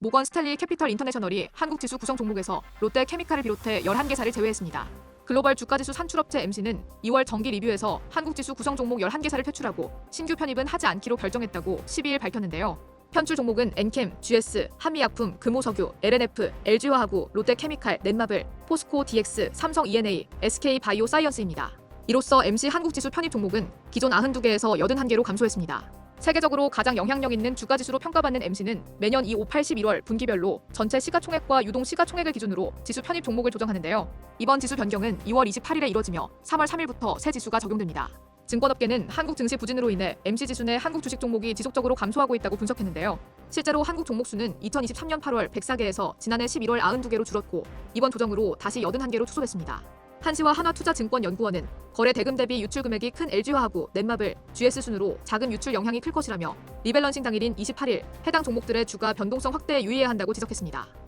모건 스탠리 캐피털 인터내셔널이 한국 지수 구성 종목에서 롯데 케미칼을 비롯해 11개사를 제외했습니다. 글로벌 주가지수 산출업체 MC는 2월 정기 리뷰에서 한국 지수 구성 종목 11개사를 퇴출하고 신규 편입은 하지 않기로 결정했다고 12일 밝혔는데요. 편출 종목은 엔캠, GS, 한미약품, 금호석유, LNF, LG화학우, 롯데케미칼, 넷마블, 포스코 DX, 삼성 E&A, SK 바이오 사이언스입니다. 이로써 MC 한국지수 편입 종목은 기존 92개에서 81개로 감소했습니다. 세계적으로 가장 영향력 있는 주가지수로 평가받는 MC는 매년 2, 5, 8, 11월 분기별로 전체 시가총액과 유동 시가총액을 기준으로 지수 편입 종목을 조정하는데요. 이번 지수 변경은 2월 28일에 이뤄지며 3월 3일부터 새 지수가 적용됩니다. 증권업계는 한국 증시 부진으로 인해 MC 지수 내 한국 주식 종목이 지속적으로 감소하고 있다고 분석했는데요. 실제로 한국 종목 수는 2023년 8월 104개에서 지난해 11월 92개로 줄었고 이번 조정으로 다시 81개로 축소됐습니다. 한시와 하나투자증권연구원은 거래 대금 대비 유출 금액이 큰 LG화학우, 넷마블, GS 순으로 자금 유출 영향이 클 것이라며 리밸런싱 당일인 28일 해당 종목들의 주가 변동성 확대에 유의해야 한다고 지적했습니다.